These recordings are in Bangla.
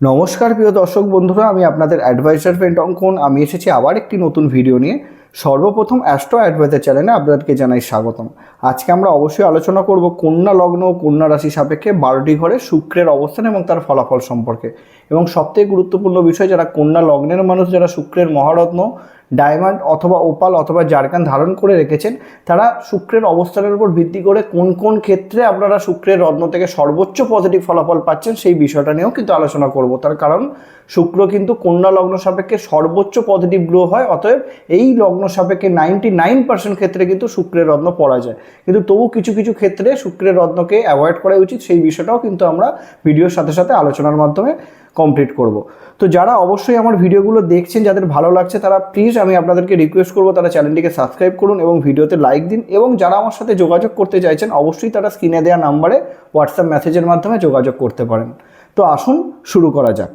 নমস্কার প্রিয় দর্শক বন্ধুরা, আমি আপনাদের অ্যাডভাইজার ফ্রেন্ড অঙ্কন। আমি এসেছি আবার একটি নতুন ভিডিও নিয়ে। সর্বপ্রথম অ্যাস্ট্রো অ্যাডভাইজার চ্যানেলে আপনাদেরকে জানাই স্বাগতম। আজকে আমরা অবশ্যই আলোচনা করব কন্যা লগ্ন ও কন্যা রাশি সাপেক্ষে বারোটি ঘরে শুক্রের অবস্থান এবং তার ফলাফল সম্পর্কে। এবং সবথেকে গুরুত্বপূর্ণ বিষয়, যারা কন্যা লগ্নের মানুষ, যারা শুক্রের মহারত্ন ডায়মন্ড অথবা ওপাল অথবা জারকান ধারণ করে রেখেছেন। তারা শুক্রের অবস্থানের উপর ভিত্তি করে কোন কোন ক্ষেত্রে আপনারা শুক্রের রত্ন থেকে সর্বোচ্চ পজিটিভ ফলাফল পাচ্ছেন সেই বিষয়টা নিয়েও কিন্তু আলোচনা করব। তার কারণ শুক্র কিন্তু কন্যা লগ্ন সাপেক্ষে সর্বোচ্চ পজিটিভ গ্রহ হয়, অতএব এই লগ্ন সাপেক্ষে নাইনটি নাইন পার্সেন্ট ক্ষেত্রে কিন্তু শুক্রের রত্ন পড়া যায় কিন্তু তবু কিছু কিছু ক্ষেত্রে শুক্রের রত্নকে অ্যাভয়েড করা উচিত, সেই বিষয়টাও কিন্তু আমরা ভিডিওর সাথে সাথে আলোচনার মাধ্যমে কমপ্লিট করব। তো যারা অবশ্যই আমার ভিডিওগুলো দেখছেন, যাদের ভালো লাগছে, তারা প্লিজ আমি আপনাদেরকে রিকোয়েস্ট করব, তারা চ্যানেলটিকে সাবস্ক্রাইব করুন এবং ভিডিওতে লাইক দিন। এবং যারা আমার সাথে যোগাযোগ করতে চাইছেন, অবশ্যই তারা স্ক্রিনে দেওয়া নাম্বারে হোয়াটসঅ্যাপ মেসেজের মাধ্যমে যোগাযোগ করতে পারেন। তো আসুন শুরু করা যাক।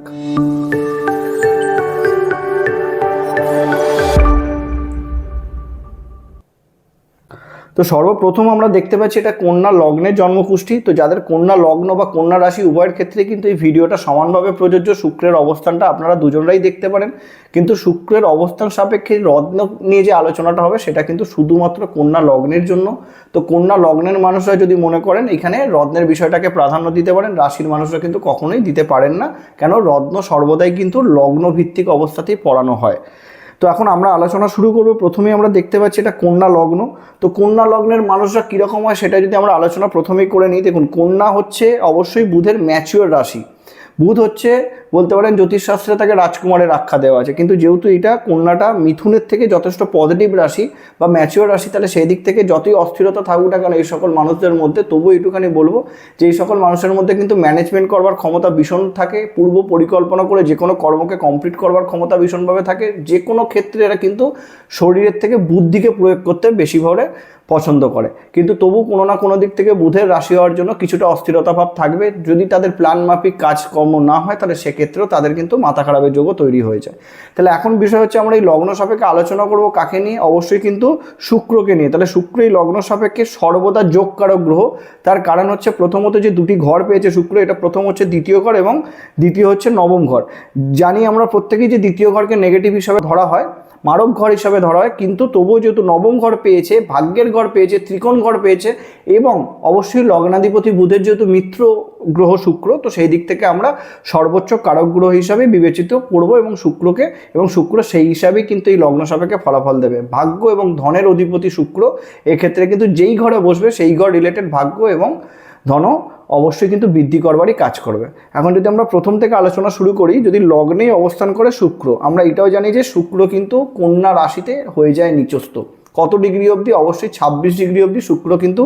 তো সর্বপ্রথম আমরা দেখতে পাচ্ছি এটা কন্যা লগ্নের জন্মকুষ্ঠী তো যাদের কন্যা লগ্ন বা কন্যা রাশি উভয়ের ক্ষেত্রে কিন্তু এই ভিডিওটা সমানভাবে প্রযোজ্য। শুক্রের অবস্থানটা আপনারা দুজনরাই দেখতে পারেন। কিন্তু শুক্রের অবস্থান সাপেক্ষে রত্ন নিয়ে যে আলোচনাটা হবে, সেটা কিন্তু শুধুমাত্র কন্যা লগ্নের জন্য। তো কন্যা লগ্নের মানুষরা যদি মনে করেন, এখানে রত্নের বিষয়টাকে প্রাধান্য দিতে পারেন। রাশির মানুষরা কিন্তু কখনোই দিতে পারেন না। কেন? রত্ন সর্বদাই কিন্তু লগ্ন ভিত্তিক অবস্থাতেই পড়ানো হয়। তো এখন আমরা আলোচনা শুরু করব। প্রথমে আমরা দেখতে পাচ্ছি এটা কন্যা লগ্ন। তো কন্যা লগ্নের মানুষরা কীরকম হয় সেটা যদি আমরা আলোচনা প্রথমেই করে নিই। দেখুন, কন্যা হচ্ছে অবশ্যই বুধের ম্যাচিওর রাশি। বুধ হচ্ছে বলতে পারেন জ্যোতিষশাস্ত্রে তাকে রাজকুমারের আখ্যা দেওয়া আছে। কিন্তু যেহেতু এটা কন্যাটা মিথুনের থেকে যথেষ্ট পজিটিভ রাশি বা ম্যাচিওর রাশি, তাহলে সেই দিক থেকে যতই অস্থিরতা থাকুক না কেন এই সকল মানুষদের মধ্যে তবু একটুখানি বলব যে এই সকল মানুষের মধ্যে কিন্তু ম্যানেজমেন্ট করবার ক্ষমতা ভীষণ থাকে, পূর্ব পরিকল্পনা করে যে কোনো কর্মকে কমপ্লিট করবার ক্ষমতা ভীষণভাবে থাকে। যে কোনো ক্ষেত্রে এরা কিন্তু শরীরের থেকে বুদ্ধিকে প্রয়োগ করতে বেশি বেশিভাবে পছন্দ করে। কিন্তু তবু কোনো না কোনো দিক থেকে বুধের রাশি হওয়ার জন্য কিছুটা অস্থিরতা ভাব থাকবে। যদি তাদের প্ল্যান মাফিক কাজকর্ম না হয়, তাহলে সেক্ষেত্রেও তাদের কিন্তু মাথা খারাপের যোগও তৈরি হয়ে যায়। তাহলে এখন বিষয় হচ্ছে আমরা এই লগ্ন সাপেক্ষে আলোচনা করব কাকে নিয়ে? অবশ্যই কিন্তু শুক্রকে নিয়ে। তাহলে শুক্র এই লগ্ন সাপেক্ষে সর্বদা যোগকারক গ্রহ। তার কারণ হচ্ছে প্রথমত যে দুটি ঘর পেয়েছে শুক্র, এটা প্রথম হচ্ছে দ্বিতীয় ঘর এবং দ্বিতীয় হচ্ছে নবম ঘর। জানি আমরা প্রত্যেকেই যে দ্বিতীয় ঘরকে নেগেটিভ হিসাবে ধরা হয়, মারক ঘর হিসাবে ধরা হয়, কিন্তু তবুও যেহেতু নবম ঘর পেয়েছে, ভাগ্যের ঘর পেয়েছে, ত্রিকোণ ঘর পেয়েছে এবং অবশ্যই লগ্নাধিপতি বুধের যেহেতু মিত্র গ্রহ শুক্র, তো সেই দিক থেকে আমরা সর্বোচ্চ কারক গ্রহ হিসাবে বিবেচিত করব এবং শুক্রকে এবং শুক্র সেই হিসাবেই কিন্তু এই লগ্ন সাপেক্ষে ফলাফল দেবে। ভাগ্য এবং ধনের অধিপতি শুক্র এক্ষেত্রে কিন্তু যেই ঘরে বসবে সেই ঘর রিলেটেড ভাগ্য এবং ধন অবশ্যই কিন্তু বৃদ্ধি করবারই কাজ করবে। এখন যদি আমরা প্রথম থেকে আলোচনা শুরু করি, যদি লগ্নেই অবস্থান করে শুক্র, আমরা এটাও জানি যে শুক্র কিন্তু কন্যা রাশিতে হয়ে যায় নিচস্থ। কত ডিগ্রি অবধি? অবশ্যই ছাব্বিশ ডিগ্রি অবধি শুক্র কিন্তু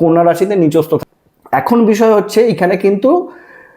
কন্যা রাশিতে নিচস্থ এখন বিষয় হচ্ছে, এখানে কিন্তু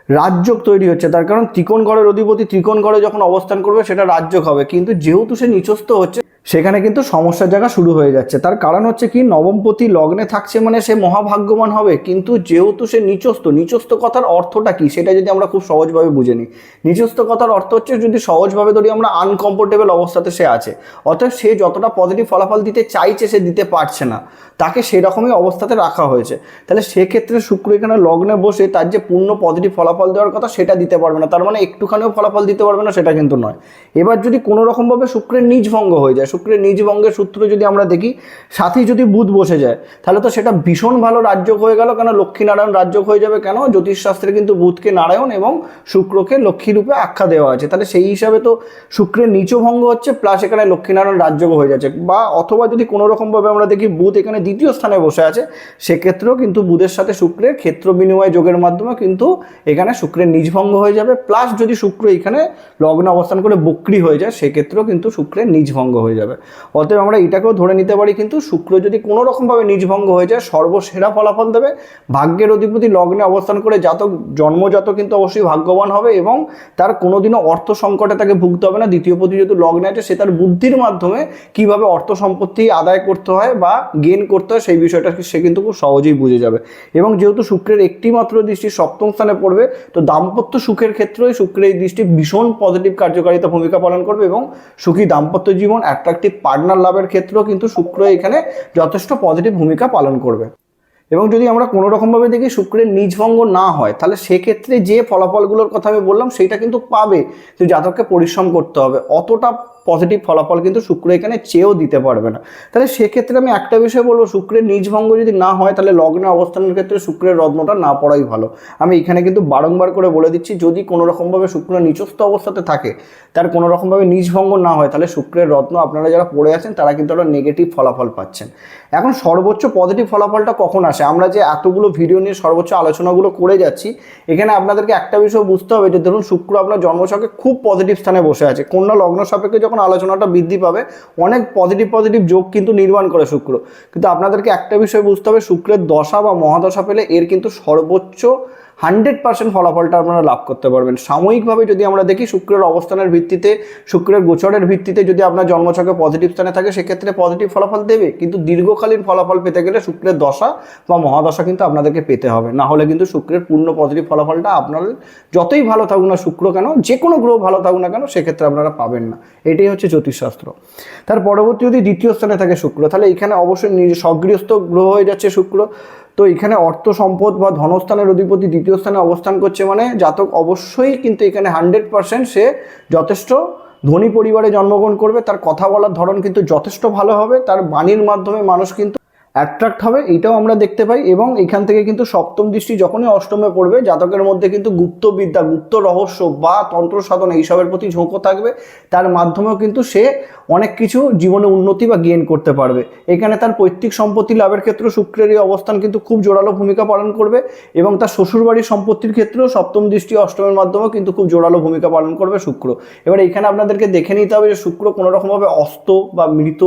রাজযোগ তৈরি হচ্ছে। তার কারণ ত্রিকোণ গড়ের অধিপতি ত্রিকোণ গড়ে যখন অবস্থান করবে, সেটা রাজযোগ হবে। কিন্তু যেহেতু সে নিচস্থ হচ্ছে সেখানে কিন্তু সমস্যার জায়গা শুরু হয়ে যাচ্ছে। তার কারণ হচ্ছে কি, নবমপতি লগ্নে থাকছে মানে সে মহাভাগ্যবান হবে, কিন্তু যেহেতু সে নিচস্থ নিচস্থ কথার অর্থটা কি সেটা যদি আমরা খুব সহজভাবে বুঝে নিই। নিচস্থ কথার অর্থ হচ্ছে যদি সহজভাবে ধরি আমরা আনকমফোর্টেবল অবস্থাতে সে আছে অর্থাৎ সে যতটা পজিটিভ ফলাফল দিতে চাইছে সে দিতে পারছে না। তাকে সেরকমই অবস্থাতে রাখা হয়েছে। তাহলে সেক্ষেত্রে শুক্র এখানে লগ্নে বসে তার যে পূর্ণ পজিটিভ ফলাফল দেওয়ার কথা সেটা দিতে পারবে না। তার মানে একটুখানিও ফলাফল দিতে পারবে না সেটা কিন্তু নয়। এবার যদি কোনো রকমভাবে শুক্রের নিজ ভঙ্গ হয়ে যায় শুক্রের নিজ ভঙ্গের সূত্র যদি আমরা দেখি, সাথেই যদি বুধ বসে যায়, তাহলে তো সেটা ভীষণ ভালো রাজ্যক হয়ে গেল। কেন? লক্ষ্মীনারায়ণ রাজ্যক হয়ে যাবে কেন? জ্যোতিষশাস্ত্রে কিন্তু বুধকে নারায়ণ এবং শুক্রকে লক্ষ্মী রূপে আখ্যা দেওয়া আছে। তাহলে সেই হিসাবে তো শুক্রের নিচ ভঙ্গ হচ্ছে প্লাস এখানে লক্ষ্মীনারায়ণ রাজ্যক হয়ে যাচ্ছে। বা অথবা যদি কোনো রকমভাবে আমরা দেখি, বুধ এখানে দ্বিতীয় স্থানে বসে আছে, সেক্ষেত্রেও কিন্তু বুধের সাথে শুক্রের ক্ষেত্র বিনিময় যোগের মাধ্যমে কিন্তু এখানে শুক্রের নিজ ভঙ্গ হয়ে যাবে। প্লাস যদি শুক্র এখানে লগ্ন অবস্থান করে বক্রি হয়ে যায়, সেক্ষেত্রেও কিন্তু শুক্রের নিজ ভঙ্গ হয়ে যাবে। অতএব আমরা এটাকেও ধরে নিতে পারি কিন্তু শুক্র যদি কোনো রকমভাবে নিজভঙ্গ হয়ে যায়, সর্বসেরা ফলাফল দেবে। ভাগ্যের অধিপতি লগ্নে অবস্থান করে জাতক জন্মজাত কিন্তু অবশ্যই ভাগ্যবান হবে এবং তার কোনোদিনও অর্থ সংকটে তাকে ভুগতে হবে না। দ্বিতীয় পতি যেহেতু লগ্নে আছে, সে তার বুদ্ধির মাধ্যমে কীভাবে অর্থ সম্পত্তি আদায় করতে হয় বা গেন করতে হয়, সেই বিষয়টা সে কিন্তু খুব সহজেই বুঝে যাবে। এবং যেহেতু শুক্রের একটি মাত্র দৃষ্টি সপ্তম স্থানে পড়বে, তো দাম্পত্য সুখের ক্ষেত্রেই শুক্রের এই দৃষ্টি ভীষণ পজিটিভ কার্যকারিতা ভূমিকা পালন করবে এবং সুখী দাম্পত্য জীবন অ্যাট্রাকটিভ পার্টনার লাভের ক্ষেত্রেও কিন্তু শুক্র এখানে যথেষ্ট পজিটিভ ভূমিকা পালন করবে। এবং যদি আমরা কোনো রকমভাবে দেখি শুক্রের নিজভঙ্গ না হয়, তাহলে সেক্ষেত্রে যে ফলাফলগুলোর কথা আমি বললাম সেটা কিন্তু পাবে। তো জাতককে পরিশ্রম করতে হবে। অতটা পজিটিভ ফলাফল কিন্তু শুক্র এখানে চেয়েও দিতে পারবে না। তাহলে সেক্ষেত্রে আমি একটা বিষয় বলব, শুক্রের নিজভঙ্গ যদি না হয়, তাহলে লগ্নে অবস্থানের ক্ষেত্রে শুক্রের রত্নটা না পড়াই ভালো। আমি এখানে কিন্তু বারংবার করে বলে দিচ্ছি, যদি কোনো রকমভাবে শুক্র নিচস্থ অবস্থাতে থাকে, তার কোনো রকমভাবে নিজভঙ্গ না হয়, তাহলে শুক্রের রত্ন আপনারা যারা পড়ে আছেন, তারা কিন্তু একটা নেগেটিভ ফলাফল পাচ্ছেন। এখন সর্বোচ্চ পজিটিভ ফলাফলটা কখন আসে? আমরা যে এতগুলো ভিডিও নিয়ে সর্বোচ্চ আলোচনাগুলো করে যাচ্ছি, এখানে আপনাদেরকে একটা বিষয় বুঝতে হবে যে, ধরুন শুক্র আপনার জন্মছকে খুব পজিটিভ স্থানে বসে আছে, কন্যা লগ্ন সাপেক্ষে যখন আলোচনাটা বৃদ্ধি পাবে। অনেক পজিটিভ পজিটিভ যোগ কিন্তু নির্মাণ করে শুক্র। কিন্তু আপনাদেরকে একটা বিষয় বুঝতে হবে, শুক্রের দশা বা মহাদশা পেলে এর কিন্তু সর্বোচ্চ হান্ড্রেড পার্সেন্ট ফলাফলটা আপনারা লাভ করতে পারবেন। সাময়িকভাবে যদি আমরা দেখি শুক্রের অবস্থানের ভিত্তিতে, শুক্রের গোচরের ভিত্তিতে যদি আপনার জন্মছকে পজিটিভ স্থানে থাকে, সেক্ষেত্রে পজিটিভ ফলাফল দেবে। কিন্তু দীর্ঘকালীন ফলাফল পেতে গেলে শুক্রের দশা বা মহাদশা কিন্তু আপনাদেরকে পেতে হবে। না হলে কিন্তু শুক্রের পূর্ণ পজিটিভ ফলাফলটা আপনার যতই ভালো থাকুক না শুক্র কেন, যে কোনো গ্রহ ভালো থাকুক না কেন, সেক্ষেত্রে আপনারা পাবেন না। এটাই হচ্ছে জ্যোতিষশাস্ত্র। তার পরবর্তী যদি দ্বিতীয় স্থানে থাকে শুক্র, তাহলে এখানে অবশ্যই নিজে সগৃহস্থ গ্রহ হয়ে যাচ্ছে শুক্র। তো এখানে অর্থ সম্পদ বা ধনস্থানের অধিপতি দ্বিতীয় স্থানে অবস্থান করছে মানে জাতক অবশ্যই কিন্তু এখানে হান্ড্রেড পারসেন্ট সে যথেষ্ট ধনী পরিবারে জন্মগ্রহণ করবে। তার কথা বলার ধরন কিন্তু যথেষ্ট ভালো হবে। তার বাণীর মাধ্যমে মানুষ কিন্তু অ্যাট্রাক্ট হবে এটাও আমরা দেখতে পাই এবং এখান থেকে কিন্তু সপ্তম দৃষ্টি যখনই অষ্টমে পড়বে, জাতকের মধ্যে কিন্তু গুপ্ত বিদ্যা গুপ্ত রহস্য বা তন্ত্র সাধনা এইসবের প্রতি ঝোঁকও থাকবে। তার মাধ্যমেও কিন্তু সে অনেক কিছু জীবনে উন্নতি বা গেন করতে পারবে। এখানে তার পৈতৃক সম্পত্তি লাভের ক্ষেত্রে শুক্রের এই অবস্থান কিন্তু খুব জোরালো ভূমিকা পালন করবে এবং তার শ্বশুরবাড়ির সম্পত্তির ক্ষেত্রেও সপ্তম দৃষ্টি অষ্টমের মাধ্যমেও কিন্তু খুব জোরালো ভূমিকা পালন করবে শুক্র। এবার এখানে আপনাদেরকে দেখে নিতে হবে যে শুক্র কোনো রকমভাবে অস্ত বা মৃত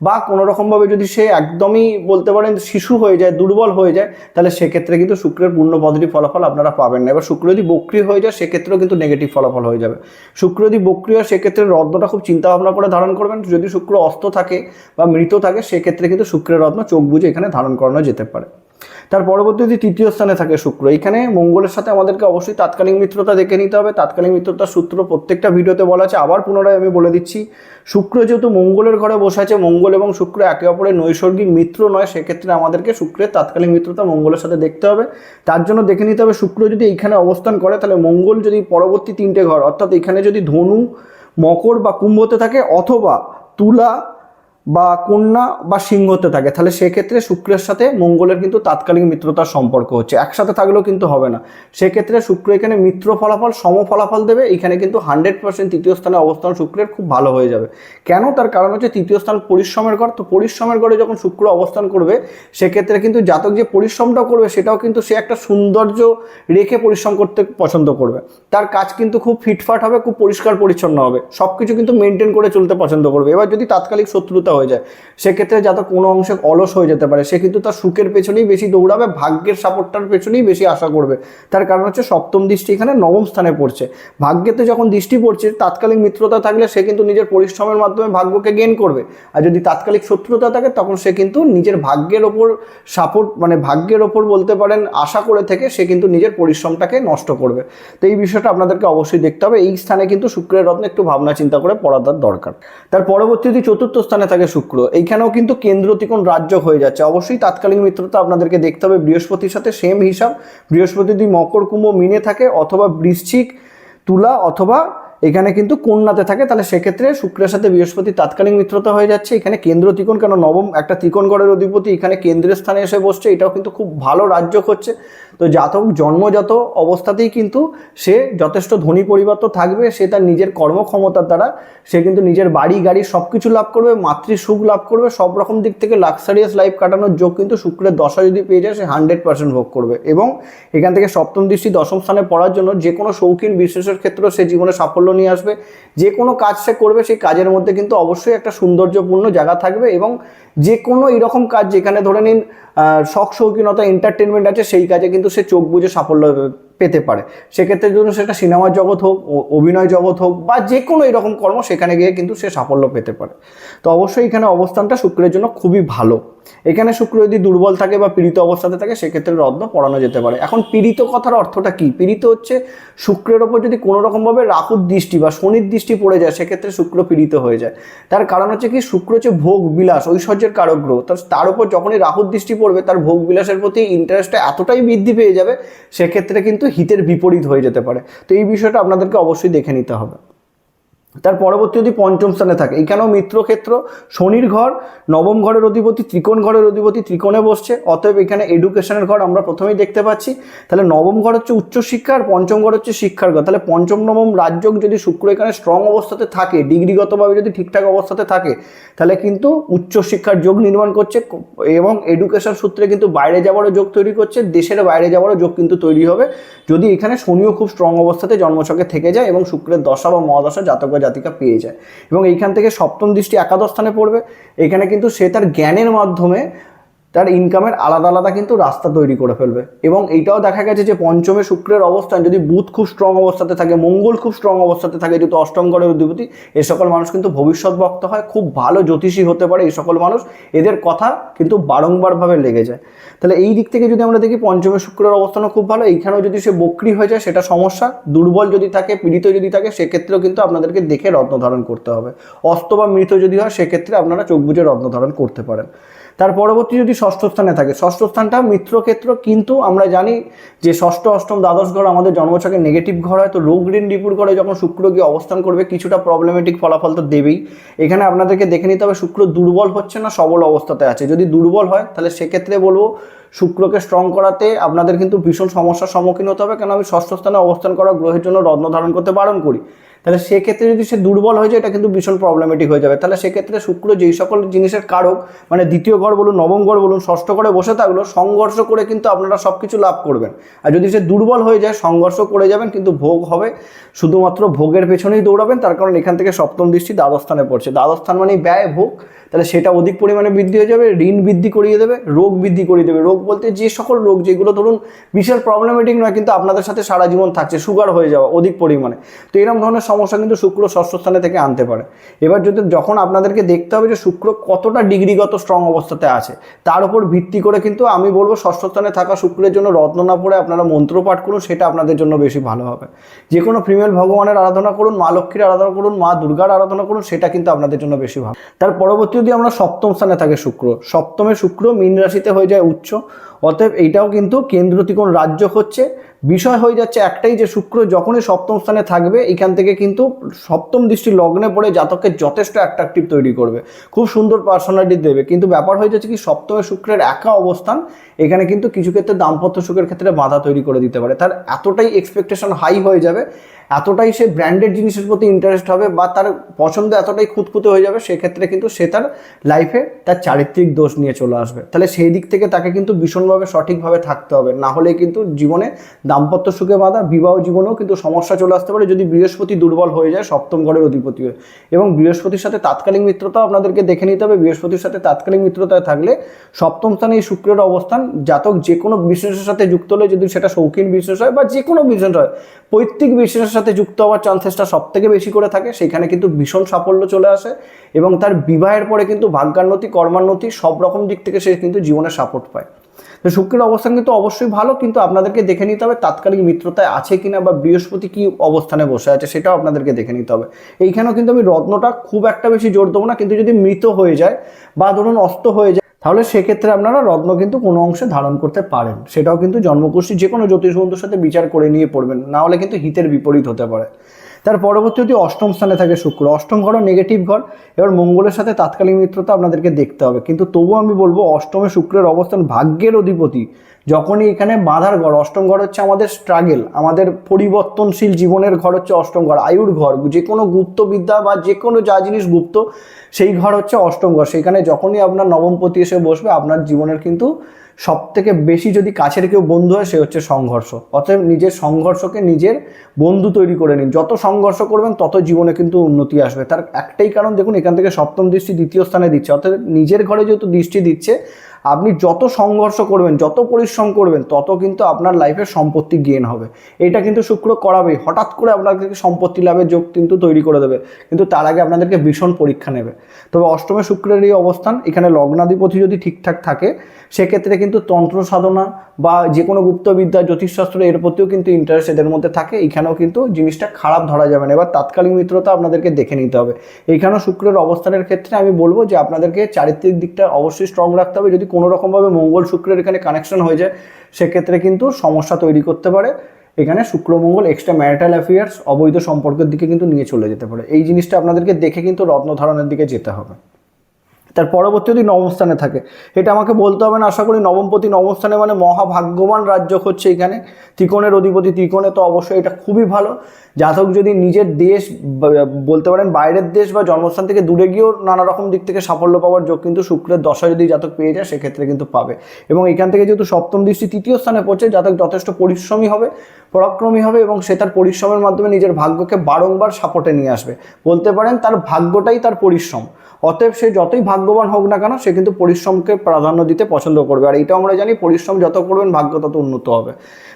বা কোনো রকমভাবে যদি সে একদমই বলতে পারেন শিশু হয়ে যায়, দুর্বল হয়ে যায়, তাহলে সেক্ষেত্রে কিন্তু শুক্রের পূর্ণ পজিটিভ ফলাফল আপনারা পাবেন না। এবার শুক্র যদি বক্রি হয়ে যায়, সেক্ষেত্রেও কিন্তু নেগেটিভ ফলাফল হয়ে যাবে। শুক্র যদি বক্রি হয়, সেক্ষেত্রে রত্নটা খুব চিন্তা ভাবনা করে ধারণ করবেন। যদি শুক্র অস্ত থাকে বা মৃত থাকে, সেক্ষেত্রে কিন্তু শুক্রের রত্ন চোখ বুঝে এখানে ধারণ করানো যেতে পারে। তার পরবর্তী যদি তৃতীয় স্থানে থাকে শুক্র। এখানে মঙ্গলের সাথে আমাদেরকে অবশ্যই তাৎকালিক মিত্রতা দেখে নিতে হবে। তাৎকালিক মিত্রতার সূত্র প্রত্যেকটা ভিডিওতে বলা আছে। আবার পুনরায় আমি বলে দিচ্ছি, শুক্র যেহেতু মঙ্গলের ঘরে বসে আছে, মঙ্গল এবং শুক্র একে অপরের নৈসর্গিক মিত্র নয়, সেক্ষেত্রে আমাদেরকে শুক্রের তাৎকালিক মিত্রতা মঙ্গলের সাথে দেখতে হবে। তার জন্য দেখে নিতে হবে, শুক্র যদি এইখানে অবস্থান করে, তাহলে মঙ্গল যদি পরবর্তী তিনটে ঘর, অর্থাৎ এখানে যদি ধনু, মকর বা কুম্ভতে থাকে, অথবা তুলা বা কন্যা বা সিংহতে থাকে, তাহলে সেক্ষেত্রে শুক্রের সাথে মঙ্গলের কিন্তু তাৎকালিক মিত্রতার সম্পর্ক হচ্ছে। একসাথে থাকলেও কিন্তু হবে না। সেক্ষেত্রে শুক্র এখানে মিত্র ফলাফল, সম ফলাফল দেবে, এখানে কিন্তু হান্ড্রেড পার্সেন্ট তৃতীয় স্থানে অবস্থান শুক্রের খুব ভালো হয়ে যাবে। কেন? তার কারণ হচ্ছে তৃতীয় স্থান পরিশ্রমের ঘর, তো পরিশ্রমের ঘরে যখন শুক্র অবস্থান করবে, সেক্ষেত্রে কিন্তু জাতক যে পরিশ্রমটা করবে, সেটাও কিন্তু সে একটা সৌন্দর্য রেখে পরিশ্রম করতে পছন্দ করবে। তার কাজ কিন্তু খুব ফিটফাট হবে, খুব পরিষ্কার পরিচ্ছন্ন হবে। সব কিছু কিন্তু মেনটেন করে চলতে পছন্দ করবে। এবার যদি তাৎকালিক শত্রুতা হয়ে যায়। সেক্ষেত্রে যাতে কোনো অংশে অলস হয়ে যেতে পারে, সে কিন্তু তার সুখের পেছনেই বেশি দৌড়াবে, ভাগ্যের সাপোর্টটার পেছনেই বেশি আশা করবে। তার কারণ হচ্ছে সপ্তম দৃষ্টি এখানে নবম স্থানে পড়ছে। ভাগ্যেতে যখন দৃষ্টি পড়ছে, তাৎকালিক মিত্রতা থাকলে সে কিন্তু নিজের পরিশ্রমের মাধ্যমে ভাগ্যকে গেন করবে। আর যদি তাৎকালিক শত্রুতা থাকে, তখন সে কিন্তু নিজের ভাগ্যের ওপর সাপোর্ট মানে ভাগ্যের ওপর বলতে পারেন, আশা করে থেকে সে কিন্তু নিজের পরিশ্রমটাকে নষ্ট করবে। তো এই বিষয়টা আপনাদেরকে অবশ্যই দেখতে হবে। এই স্থানে কিন্তু শুক্রের রত্ন একটু ভাবনা চিন্তা করে পড়ার দরকার। তার পরবর্তী যদি চতুর্থ স্থানে থাকে শুক্র। এইখানেও কিন্তু কেন্দ্র ত্রিকোণ রাজ্য হয়ে যাচ্ছে। অবশ্যই তাৎকালীন মিত্রতা আপনাদেরকে দেখতে হবে। বৃহস্পতির সাথে সেম হিসাব। বৃহস্পতি যদি মকর কুম্ভ মিনে থাকে অথবা বৃশ্চিক তুলা অথবা এখানে কিন্তু কন্যাতে থাকে, তাহলে সেক্ষেত্রে শুক্রের সাথে বৃহস্পতি তাৎকালিক মিত্রতা হয়ে যাচ্ছে। এখানে কেন্দ্র ত্রিকোণ, কেন নবম একটা ত্রিকোণগড়ের অধিপতি, এখানে কেন্দ্রের স্থানে এসে বসছে, এটাও কিন্তু খুব ভালো রাজ্য হচ্ছে। তো জাতক, জন্মজাত অবস্থাতেই কিন্তু সে যথেষ্ট ধনী পরিবার তো থাকবে, সে তার নিজের কর্মক্ষমতার দ্বারা সে কিন্তু নিজের বাড়ি, গাড়ি সব কিছু লাভ করবে, মাতৃ সুখ লাভ করবে, সব রকম দিক থেকে লাক্সারিয়াস লাইফ কাটানোর যোগ কিন্তু শুক্রের দশা যদি পেয়ে যায়, সে হান্ড্রেড পার্সেন্ট ভোগ করবে। এবং এখান থেকে সপ্তম দৃষ্টি দশম স্থানে পড়ার জন্য যে কোনো শৌখিন বিশেষের ক্ষেত্রেও সে জীবনে সাফল্য নিয়ে আসবে। যে কোনো কাজ সে করবে, সেই কাজের মধ্যে কিন্তু অবশ্যই একটা সৌন্দর্যপূর্ণ জায়গা থাকবে এবং যে কোনো এরকম কাজ যেখানে ধরে নিন শখ, শৌখিনতা এন্টারটেনমেন্ট আছে, সেই কাজে কিন্তু সে চোখ বুঝে সাফল্য পেতে পারে। সেক্ষেত্রে জন্য সেটা সিনেমার জগৎ হোক অভিনয় জগৎ হোক বা যে কোনো এরকম কর্ম, সেখানে গিয়ে কিন্তু সে সাফল্য পেতে পারে। তো অবশ্যই এখানে অবস্থানটা শুক্রের জন্য খুবই ভালো। এখানে শুক্র যদি দুর্বল থাকে বা পীড়িত অবস্থাতে থাকে, সেক্ষেত্রে রত্ন পড়ানো যেতে পারে। এখন পীড়িত কথার অর্থটা কি? পীড়িত হচ্ছে শুক্রের ওপর যদি কোনো রকমভাবে রাহুর দৃষ্টি বা শনির দৃষ্টি পড়ে যায়, সেক্ষেত্রে শুক্র পীড়িত হয়ে যায়। তার কারণ হচ্ছে কি, শুক্র হচ্ছে ভোগ বিলাস, ঐশ্বর্যের কারক গ্রহ। তার তার উপর যখনই রাহুর দৃষ্টি পড়বে, তার ভোগ বিলাসের প্রতি ইন্টারেস্টটা এতটাই বৃদ্ধি পেয়ে যাবে, সেক্ষেত্রে কিন্তু হিতের বিপরীত হয়ে যেতে পারে। তো এই বিষয়টা আপনাদেরকে অবশ্যই দেখে নিতে হবে। তার পরবর্তী যদি পঞ্চম স্থানে থাকে, এখানেও মিত্রক্ষেত্র শনির ঘর, নবম ঘরের অধিপতি, ত্রিকোণ ঘরের অধিপতি ত্রিকোণে বসছে, অতএব এখানে এডুকেশনের ঘর আমরা প্রথমেই দেখতে পাচ্ছি। তাহলে নবম ঘর হচ্ছে উচ্চশিক্ষা আর পঞ্চম ঘর হচ্ছে শিক্ষার ঘর। তাহলে পঞ্চম, নবম রাজ্যক যদি শুক্র এখানে স্ট্রং অবস্থাতে থাকে, ডিগ্রিগতভাবে যদি ঠিকঠাক অবস্থাতে থাকে, তাহলে কিন্তু উচ্চশিক্ষার যোগ নির্মাণ করছে এবং এডুকেশন সূত্রে কিন্তু বাইরে যাওয়ারও যোগ তৈরি করছে, দেশের বাইরে যাওয়ারও যোগ কিন্তু তৈরি হবে। যদি এখানে শনিও খুব স্ট্রং অবস্থাতে জন্মছকে থেকে যায় এবং শুক্রের দশা বা মহাদশা জাতক জাতিকা পেয়ে যায়। এবং এইখান থেকে সপ্তম দৃষ্টি একাদশ স্থানে পড়বে। এখানে কিন্তু সে তার জ্ঞানের মাধ্যমে তার ইনকামের আলাদা আলাদা কিন্তু রাস্তা তৈরি করে ফেলবে। এবং এইটাও দেখা গেছে যে পঞ্চমে শুক্রের অবস্থান, যদি বুধ খুব স্ট্রং অবস্থাতে থাকে, মঙ্গল খুব স্ট্রং অবস্থাতে থাকে, যেহেতু অষ্টম ঘরের অধিপতি, এ সকল মানুষ কিন্তু ভবিষ্যৎ বক্ত হয়, খুব ভালো জ্যোতিষী হতে পারে এই সকল মানুষ। এদের কথা কিন্তু বারংবারভাবে লেগে যায়। তাহলে এই দিক থেকে যদি আমরা দেখি, পঞ্চমে শুক্রের অবস্থানও খুব ভালো। এইখানেও যদি সে বক্রি হয়ে যায়, সেটা সমস্যা। দুর্বল যদি থাকে, পীড়িত যদি থাকে, সেক্ষেত্রেও কিন্তু আপনাদেরকে দেখে রত্ন ধারণ করতে হবে। অস্ত বা মৃত যদি হয়, সেক্ষেত্রে আপনারা চোখ বুঝে রত্ন ধারণ করতে পারেন। তার পরবর্তী যদি ষষ্ঠ স্থানে থাকে, ষষ্ঠ স্থানটা মিত্রক্ষেত্র, কিন্তু আমরা জানি যে ষষ্ঠ, অষ্টম দ্বাদশ ঘর আমাদের জন্মছকে নেগেটিভ ঘর হয়। তো রোগ ঋণ রিপুর ঘরে যখন শুক্র গিয়ে অবস্থান করবে, কিছুটা প্রবলেমেটিক ফলাফল তো দেবেই। এখানে আপনাদেরকে দেখে নিতে হবে, শুক্র দুর্বল হচ্ছে না, সবল অবস্থাতে আছে। যদি দুর্বল হয়, তাহলে সেক্ষেত্রে বলব শুক্রকে স্ট্রং করাতে আপনাদের কিন্তু ভীষণ সমস্যার সম্মুখীন হতে হবে। কেন আমি ষষ্ঠ স্থানে অবস্থান করা গ্রহের জন্য রত্ন ধারণ করতে বারণ করি। তাহলে সেক্ষেত্রে যদি সে দুর্বল হয়ে যায়, এটা কিন্তু ভীষণ প্রবলেমেটিক হয়ে যাবে। তাহলে সেক্ষেত্রে শুক্র যেই সকল জিনিসের কারক মানে দ্বিতীয় ঘর বলুন, নবম ঘর বলুন, ষষ্ঠ ঘরে বসে থাকল, সংঘর্ষ করে কিন্তু আপনারা সব কিছু লাভ করবেন। আর যদি সে দুর্বল হয়ে যায়, সংঘর্ষ করে যাবেন, কিন্তু ভোগ হবে। শুধুমাত্র ভোগের পেছনেই দৌড়াবেন, তার কারণ এখান থেকে সপ্তম দৃষ্টি দ্বাদশ স্থানে পড়ছে। দ্বাদশ স্থান মানে ব্যয়, ভোগ। তাহলে সেটা অধিক পরিমাণে বৃদ্ধি হয়ে যাবে, ঋণ বৃদ্ধি করিয়ে দেবে, রোগ বৃদ্ধি করিয়ে দেবে। রোগ বলতে যে সকল রোগ, যেগুলো ধরুন বিশাল প্রবলেমেটিক নয়, কিন্তু আপনাদের সাথে সারা জীবন থাকছে সুগার হয়ে যাওয়া অধিক পরিমাণে। তো এরকম ধরনের সমস্যা কিন্তু শুক্র ষষ্ঠ স্থানে থেকে আনতে পারে। এবার যদি যখন আপনাদেরকে দেখতে হবে যে শুক্র কতটা ডিগ্রিগত স্ট্রং অবস্থাতে আছে, তার উপর ভিত্তি করে কিন্তু আমি বলব ষষ্ঠ স্থানে থাকা শুক্রের জন্য রত্ন না পড়ে আপনারা মন্ত্র পাঠ করুন, সেটা আপনাদের জন্য বেশি ভালো হবে। যে কোনো ফিমেল ভগবানের আরাধনা করুন, মা লক্ষ্মীর আরাধনা করুন, মা দুর্গার আরাধনা করুন, সেটা কিন্তু আপনাদের জন্য বেশি ভালো। তার পরবর্তী যদি আমরা সপ্তম স্থানে থাকে শুক্র সপ্তমে শুক্র মীন রাশিতে হয়ে যায় উচ্চ অতএব এইটাও কিন্তু কেন্দ্র ত্রিকোণ রাজ্য হচ্ছে। বিষয় হয়ে যাচ্ছে একটাই যে শুক্র যখনই সপ্তম স্থানে থাকবে, এখান থেকে কিন্তু সপ্তম দৃষ্টি লগ্নে পড়ে জাতককে যথেষ্ট অ্যাট্রাকটিভ তৈরি করবে। খুব সুন্দর পার্সোনালিটি দেবে। কিন্তু ব্যাপার হয়ে যাচ্ছে কি, সপ্তমে শুক্রের একা অবস্থান, এখানে কিন্তু কিছু ক্ষেত্রে দাম্পত্য সুখের ক্ষেত্রে বাধা তৈরি করে দিতে পারে। তার এতটাই এক্সপেকটেশন হাই হয়ে যাবে, এতটাই সে ব্র্যান্ডেড জিনিসের প্রতি ইন্টারেস্ট হবে বা তার পছন্দ এতটাই খুঁতখুঁতে হয়ে যাবে, সেক্ষেত্রে কিন্তু সে তার লাইফে তার চারিত্রিক দোষ নিয়ে চলে আসবে। তাহলে সেই দিক থেকে তাকে কিন্তু ভীষণভাবে সঠিকভাবে থাকতে হবে। না হলে কিন্তু জীবনে দাম্পত্য সুখে বাধা, বিবাহ জীবনেও কিন্তু সমস্যা চলে আসতে পারে যদি বৃহস্পতি দুর্বল হয়ে যায়, সপ্তম ঘরের অধিপতি হয়ে। এবং বৃহস্পতির সাথে তাৎকালীন মিত্রতাও আপনাদেরকে দেখে নিতে হবে। বৃহস্পতির সাথে তাৎকালীন মিত্রতায় থাকলে সপ্তম স্থানে এই শুক্রের অবস্থান জাতক যে কোনো বিজনেসের সাথে যুক্ত হলে যদি সেটা শৌখিন বিজনেস হয় বা যে কোনো বিজনেস হয়, পৈতৃক বিজনেসের সাথে যুক্ত হওয়ার চান্সেসটা সব থেকে বেশি করে থাকে। সেখানে কিন্তু ভীষণ সাফল্য চলে আসে এবং তার বিবাহের পরে কিন্তু ভাগ্যান্নতি কর্মান্নতি সব রকম দিক থেকে সে কিন্তু জীবনে সাপোর্ট পায়। তো শুক্রের অবস্থান কিন্তু অবশ্যই ভালো, কিন্তু আপনাদেরকে দেখে নিতে হবে তাৎকালিক মিত্রতায় আছে কিনা বা বৃহস্পতি কি অবস্থানে বসে আছে সেটাও আপনাদেরকে দেখে নিতে হবে। এইখানেও কিন্তু আমি রত্নটা খুব একটা বেশি জোর দেবো না, কিন্তু যদি মৃত হয়ে যায় বা ধরুন অস্ত হয়ে যায়, তাহলে সেক্ষেত্রে আপনারা রত্ন কিন্তু কোনো অংশে ধারণ করতে পারেন। সেটাও কিন্তু জন্মকুষ্ঠী যে কোনো জ্যোতিষ বন্ধুর সাথে বিচার করে নিয়ে পড়বেন, না হলে কিন্তু হিতের বিপরীত হতে পারে। তার পরবর্তী যদি অষ্টম স্থানে থাকে শুক্র, অষ্টম ঘরও নেগেটিভ ঘর, এবার মঙ্গলের সাথে তাৎকালিক মিত্রতা আপনাদেরকে দেখতে হবে। কিন্তু তবুও আমি বলব, অষ্টমে শুক্রের অবস্থান ভাগ্যের অধিপতি। যখনই এখানে বাধার ঘর, অষ্টম ঘর হচ্ছে আমাদের স্ট্রাগেল আমাদের পরিবর্তনশীল জীবনের ঘর হচ্ছে অষ্টম ঘর, আয়ুর ঘর। যে কোনো গুপ্ত বিদ্যা বা যে কোনো যা জিনিস গুপ্ত, সেই ঘর হচ্ছে অষ্টম ঘর। সেখানে যখনই আপনার নবমপতি এসে বসবে, আপনার জীবনের কিন্তু সব থেকে বেশি যদি কাছের কেউ বন্ধু হয়, সে হচ্ছে সংঘর্ষ। অতএব নিজের সংঘর্ষকে নিজের বন্ধু তৈরি করে নিন। যত সংঘর্ষ করবেন, তত জীবনে কিন্তু উন্নতি আসবে। তার একটাই কারণ, দেখুন, এখান থেকে সপ্তম দৃষ্টি দ্বিতীয় স্থানে দিচ্ছে। অর্থাৎ নিজের ঘরে যেহেতু দৃষ্টি দিচ্ছে আপনি যত সংঘর্ষ করবেন, যত পরিশ্রম করবেন, তত কিন্তু আপনার লাইফে সম্পত্তি গেন হবে। এটা কিন্তু শুক্র করাবেই। হঠাৎ করে আপনাদেরকে সম্পত্তি লাভের যোগ কিন্তু তৈরি করে দেবে। কিন্তু তার আগে আপনাদেরকে ভীষণ পরীক্ষা নেবে। তবে অষ্টমে শুক্রের এই অবস্থান, এখানে লগ্নাধিপতি যদি ঠিকঠাক থাকে, সেক্ষেত্রে কিন্তু তন্ত্র সাধনা বা যে কোনো গুপ্তবিদ্যা জ্যোতিষশাস্ত্র, এর প্রতিও কিন্তু ইন্টারেস্ট এদের মধ্যে থাকে। এখানেও কিন্তু জিনিসটা খারাপ ধরা যাবে না। এবার তাৎকালিক মিত্রতা আপনাদেরকে দেখে নিতে হবে। এইখানেও শুক্রের অবস্থানের ক্ষেত্রে আমি বলব যে, আপনাদেরকে চারিত্রিক দিকটা অবশ্যই স্ট্রং রাখতে হবে। যদি কোনো রকমভাবে মঙ্গল শুক্রের এখানে কানেকশন হয়ে যায়, সেক্ষেত্রে কিন্তু সমস্যা তৈরি করতে পারে। এখানে শুক্রমঙ্গল এক্সট্রা ম্যারিটাল অ্যাফেয়ার্স অবৈধ সম্পর্কের দিকে কিন্তু নিয়ে চলে যেতে পারে। এই জিনিসটা আপনাদেরকে দেখে কিন্তু রত্ন ধারণের দিকে যেতে হবে। তার পরবর্তী যদি নবম স্থানে থাকে। এটা আমাকে বলতে হবে না, আশা করি নবমপতি, নবম স্থানে মানে মহাভাগ্যবান রাজ্য হচ্ছে এখানে। ত্রিকোণের অধিপতি ত্রিকোণে তো অবশ্যই এটা খুবই ভালো। জাতক যদি নিজের দেশ বলতে পারেন বাইরের দেশ বা জন্মস্থান থেকে দূরে গিয়েও নানা রকম দিক থেকে সাফল্য পাওয়ার যোগ কিন্তু শুক্রের দশা যদি জাতক পেয়ে যায়, সেক্ষেত্রে কিন্তু পাবে। এবং এখান থেকে যেহেতু সপ্তম দৃষ্টি তৃতীয় স্থানে পড়ছে, জাতক যথেষ্ট পরিশ্রমী হবে, পরাক্রমী হবে এবং সে তার পরিশ্রমের মাধ্যমে নিজের ভাগ্যকে বারংবার সাপোর্টে নিয়ে আসবে। বলতে পারেন তার ভাগ্যটাই তার পরিশ্রম। অতএব সে যতই ভাগ্যবান হোক না কেন, সে কিন্তু পরিশ্রমকে প্রাধান্য দিতে পছন্দ করবে। আর এটাও আমরা জানি, পরিশ্রম যত করবেন, ভাগ্য তত উন্নত হবে।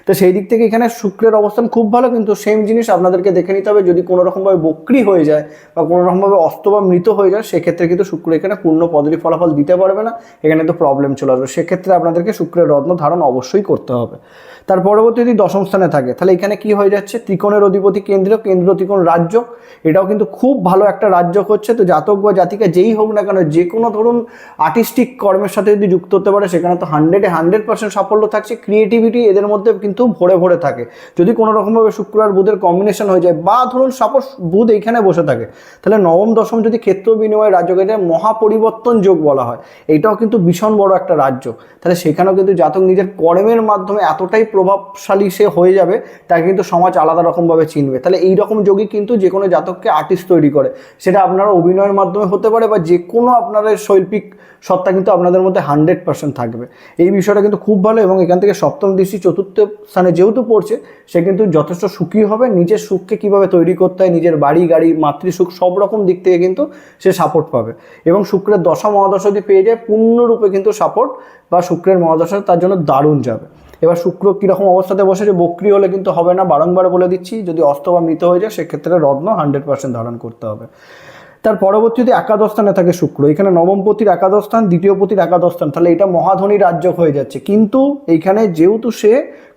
তো সেই দিক থেকে এখানে শুক্রের অবস্থান খুব ভালো, কিন্তু সেম জিনিস আপনাদেরকে দেখে নিতে হবে, যদি কোনো রকমভাবে বক্রি হয়ে যায় বা কোনো রকমভাবে অস্ত বা মৃত হয়ে যায়, সেক্ষেত্রে কিন্তু শুক্র এখানে পূর্ণ পদরি ফলাফল দিতে পারবে না। এখানে তো প্রবলেম চলে আসবে। সেক্ষেত্রে আপনাদেরকে শুক্রের রত্ন ধারণ অবশ্যই করতে হবে। তার পরবর্তী যদি দশম স্থানে থাকে, তাহলে এখানে কি হয়ে যাচ্ছে? ত্রিকোণের অধিপতি কেন্দ্র কেন্দ্র ত্রিকোণ রাজ্য। এটাও কিন্তু খুব ভালো একটা রাজ্য হচ্ছে। তো জাতক বা জাতিকা যেই হোক না কেন, যে কোনো ধরুন আর্টিস্টিক কর্মের সাথে যদি যুক্ত হতে পারে, সেখানে তো হান্ড্রেডে হান্ড্রেড পার্সেন্ট সাফল্য থাকছে ক্রিয়েটিভিটি এদের মধ্যে কিন্তু ভরে ভরে থাকে। যদি কোনো রকমভাবে শুক্র আর বুধের কম্বিনেশন হয়ে যায়, বা ধরুন সাপোজ বুধ এইখানে বসে থাকে, তাহলে নবম, দশম যদি ক্ষেত্র বিনিময় রাজ্যকে এটা মহাপরিবর্তন যোগ বলা হয় এইটাও কিন্তু ভীষণ বড় একটা রাজ্য। তাহলে সেখানেও কিন্তু জাতক নিজের কর্মের মাধ্যমে এতটাই প্রভাবশালী সে হয়ে যাবে, তাকে কিন্তু সমাজ আলাদা রকমভাবে চিনবে। তাহলে এই রকম যোগই কিন্তু যে কোনো জাতককে আর্টিস্ট তৈরি করে। সেটা আপনারা অভিনয়ের মাধ্যমে হতে পারে বা যে কোনো আপনাদের শৈল্পিক সত্তা কিন্তু আপনাদের মধ্যে হান্ড্রেড পার্সেন্ট থাকবে। এই বিষয়টা কিন্তু খুব ভালো এবং এখান থেকে সপ্তম দৃষ্টি চতুর্থ স্থানে যেহেতু পড়ছে, সে কিন্তু যথেষ্ট সুখী হবে। নিজের সুখকে কীভাবে তৈরি করতে হয়, নিজের বাড়ি, গাড়ি, মাতৃসুখ সব রকম দিক থেকে কিন্তু সে সাপোর্ট পাবে। এবং শুক্রের দশা মহাদশা যদি পেয়ে যায়, পূর্ণরূপে কিন্তু সাপোর্ট বা শুক্রের মহাদশা তার জন্য দারুণ যাবে। এবার শুক্র কীরকম অবস্থাতে বসেছে, বক্রি হলে কিন্তু হবে না, বারংবার বলে দিচ্ছি, যদি অস্ত বা মৃত হয়ে যায়, সেক্ষেত্রে রত্ন হান্ড্রেড পার্সেন্ট ধারণ করতে হবে। তার পরবর্তীতে একাদশ স্থানে থাকে শুক্র। এখানে নবমপতির একাদশ স্থান, দ্বিতীয় পতির একাদশ স্থান। তাহলে এটা মহাধনী রাজ্য হয়ে যাচ্ছে। কিন্তু এইখানে যেহেতু সে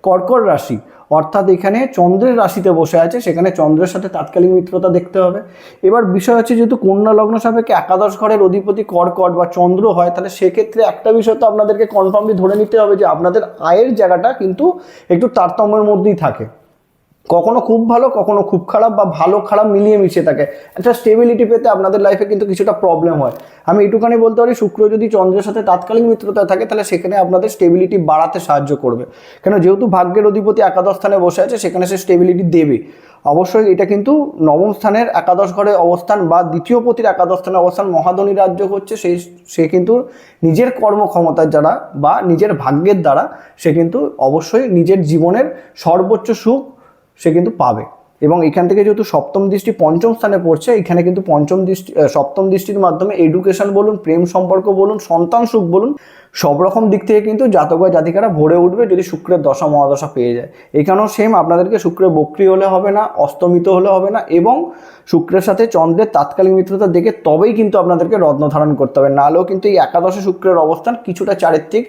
কর্কট রাশি, অর্থাৎ এখানে চন্দ্রের রাশিতে বসে আছে, সেখানে চন্দ্রের সাথে তাৎকালীন মিত্রতা দেখতে হবে। এবার বিষয় হচ্ছে যেহেতু কন্যা লগ্ন সাপেক্ষে একাদশ ঘরের অধিপতি কর্কট বা চন্দ্র হয়, তাহলে সেক্ষেত্রে একটা বিষয় তো আপনাদেরকে কনফার্মলি ধরে নিতে হবে যে আপনাদের আয়ের জায়গাটা কিন্তু একটু তারতম্যের মধ্যেই থাকে। কখনো খুব ভালো, কখনো খুব খারাপ বা ভালো, খারাপ মিলিয়ে মিশিয়ে থাকে। একটা স্টেবিলিটি পেতে আপনাদের লাইফে কিন্তু কিছুটা প্রবলেম হয়। আমি এটুখানি বলতে পারি, শুক্র যদি চন্দ্রের সাথে তাৎকালিক মিত্রতা থাকে, তাহলে সেখানে আপনাদের স্টেবিলিটি বাড়াতে সাহায্য করবে। কেন যেহেতু ভাগ্যের অধিপতি একাদশ স্থানে বসে আছে, সেখানে সে স্টেবিলিটি দেবে অবশ্যই এটা কিন্তু নবম স্থানের একাদশ ঘরে অবস্থান বা দ্বিতীয় পতির একাদশ স্থানে অবস্থান মহাধনী রাজ্য হচ্ছে সেই সে কিন্তু নিজের কর্মক্ষমতার দ্বারা বা নিজের ভাগ্যের দ্বারা, সে কিন্তু অবশ্যই নিজের জীবনের সর্বোচ্চ সুখ সে কিন্তু পাবে। এবং এখান থেকে যেহেতু সপ্তম দৃষ্টি পঞ্চম স্থানে পড়ছে, এখানে কিন্তু পঞ্চম দৃষ্টি সপ্তম দৃষ্টির মাধ্যমে এডুকেশন বলুন, প্রেম সম্পর্ক বলুন, সন্তান সুখ বলুন সব রকম দিক থেকে কিন্তু জাতক বা জাতিকারা ভরে উঠবে যদি শুক্রের দশা, মহাদশা পেয়ে যায়। এখানেও সেম আপনাদেরকে শুক্রের বক্রি হলে হবে না, অস্তমিত হলে হবে না এবং শুক্রের সাথে চন্দ্রের তাৎকালিক মিত্রতা দেখে তবেই কিন্তু আপনাদেরকে রত্ন ধারণ করতে হবে। নাহলেও কিন্তু এই একাদশে শুক্রের অবস্থান কিছুটা চারিত্রিক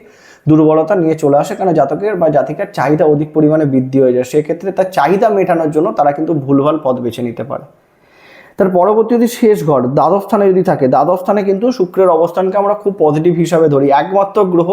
দুর্বলতা নিয়ে চলে আসে কারণ জাতকের বা জাতিকার চাহিদা অধিক পরিমাণে বৃদ্ধি হয়ে যায়। সেক্ষেত্রে তার চাহিদা মেটানোর জন্য তারা কিন্তু ভুলভাল পথ বেছে নিতে পারে। তার পরবর্তী যদি শেষ ঘর, দ্বাদশ স্থানে যদি থাকে, দ্বাদশ স্থানে কিন্তু শুক্রের অবস্থানকে আমরা খুব পজিটিভ হিসাবে ধরি। একমাত্র গ্রহ,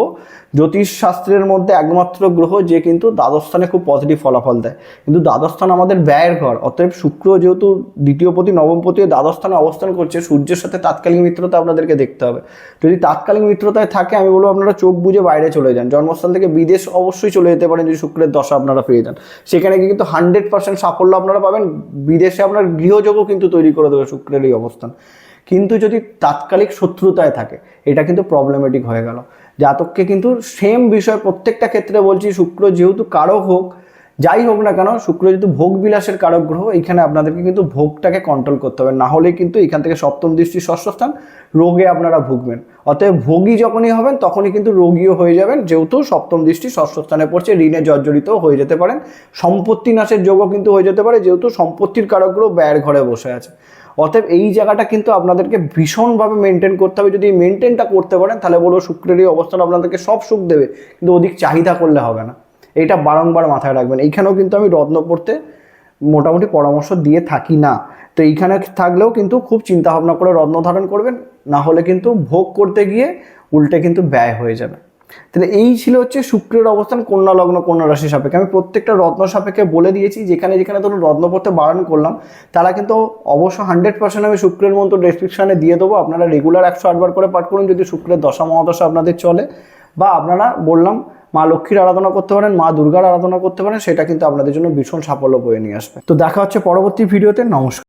জ্যোতিষ শাস্ত্রের মধ্যে একমাত্র গ্রহ যে কিন্তু দ্বাদশ স্থানে খুব পজিটিভ ফলাফল দেয়। কিন্তু দ্বাদশ স্থান আমাদের ব্যয়ের ঘর, অতএব শুক্র যেহেতু দ্বিতীয় পতি, নবম পতি ও দ্বাদশ স্থানে অবস্থান করছে, সূর্যের সাথে তাৎকালিক মিত্রতা আপনাদেরকে দেখতে হবে। যদি তাৎকালিক মিত্রতায় থাকে, আমি বলব আপনারা চোখ বুঝে বাইরে চলে যান। জন্মস্থান থেকে বিদেশ অবশ্যই চলে যেতে পারেন যদি শুক্রের দশা আপনারা পেয়ে যান। সেখানে কিন্তু হান্ড্রেড পার্সেন্ট সাফল্য আপনারা পাবেন। বিদেশে আপনার গৃহযোগও কিন্তু তৈরি করে দেবে শুক্রের এই অবস্থান। কিন্তু যদি তাৎকালিক শত্রুতায় থাকে, এটা কিন্তু প্রবলেমেটিক হয়ে গেল। জাতককে কিন্তু সেম বিষয় প্রত্যেকটা ক্ষেত্রে বলছি, শুক্র যেহেতু কারও হোক যাই হোক না কেন, শুক্র যেহেতু ভোগ বিলাসের কারক গ্রহ এইখানে আপনাদেরকে কিন্তু ভোগটাকে কন্ট্রোল করতে হবে। না হলে কিন্তু এখান থেকে সপ্তম দৃষ্টি ষষ্ঠ স্থান রোগে আপনারা ভুগবেন। অতএব ভোগী যখনই হবেন, তখনই কিন্তু রোগীও হয়ে যাবেন। যেহেতু সপ্তম দৃষ্টি ষষ্ঠ স্থানে পড়ছে, ঋণে জর্জরিত হয়ে যেতে পারেন। সম্পত্তি নাশের যোগও কিন্তু হয়ে যেতে পারে, যেহেতু সম্পত্তির কারক গ্রহ ব্যয়ের ঘরে বসে আছে। অতএব এই জায়গাটা কিন্তু আপনাদেরকে ভীষণভাবে মেনটেন করতে হবে। যদি মেনটেনটা করতে পারেন, তাহলে বলব শুক্রের এই অবস্থান আপনাদেরকে সব সুখ দেবে, কিন্তু অধিক চাহিদা করলে হবে না। এইটা বারংবার মাথায় রাখবেন। এইখানেও কিন্তু আমি রত্ন পড়তে মোটামুটি পরামর্শ দিয়ে থাকি না। তো এইখানে থাকলেও কিন্তু খুব চিন্তা ভাবনা করে রত্ন ধারণ করবেন, না হলে কিন্তু ভোগ করতে গিয়ে উল্টে কিন্তু ব্যয় হয়ে যাবে। তাহলে এই ছিল হচ্ছে শুক্রের অবস্থান, কন্যা লগ্ন, কন্যা রাশি সাপেক্ষে। আমি প্রত্যেকটা রত্ন সাপেক্ষে বলে দিয়েছি, যেখানে যেখানে ধরুন রত্ন পড়তে বারণ করলাম, তারা কিন্তু অবশ্য হান্ড্রেড পার্সেন্ট আমি শুক্রের মতো ডেসক্রিপশানে দিয়ে দেবো। আপনারা রেগুলার একশো আটবার করে পাঠ করুন, যদি শুক্রের দশা মহাদশা আপনাদের চলে। বা আপনারা বললাম মা লক্ষ্মীর আরাধনা করতে পারেন, মা দুর্গার আরাধনা করতে পারেন, সেটা কিন্তু আপনাদের জন্য ভীষণ সাফল্য বয়ে নিয়ে আসবে। তো দেখা হচ্ছে পরবর্তী ভিডিওতে, নমস্কার।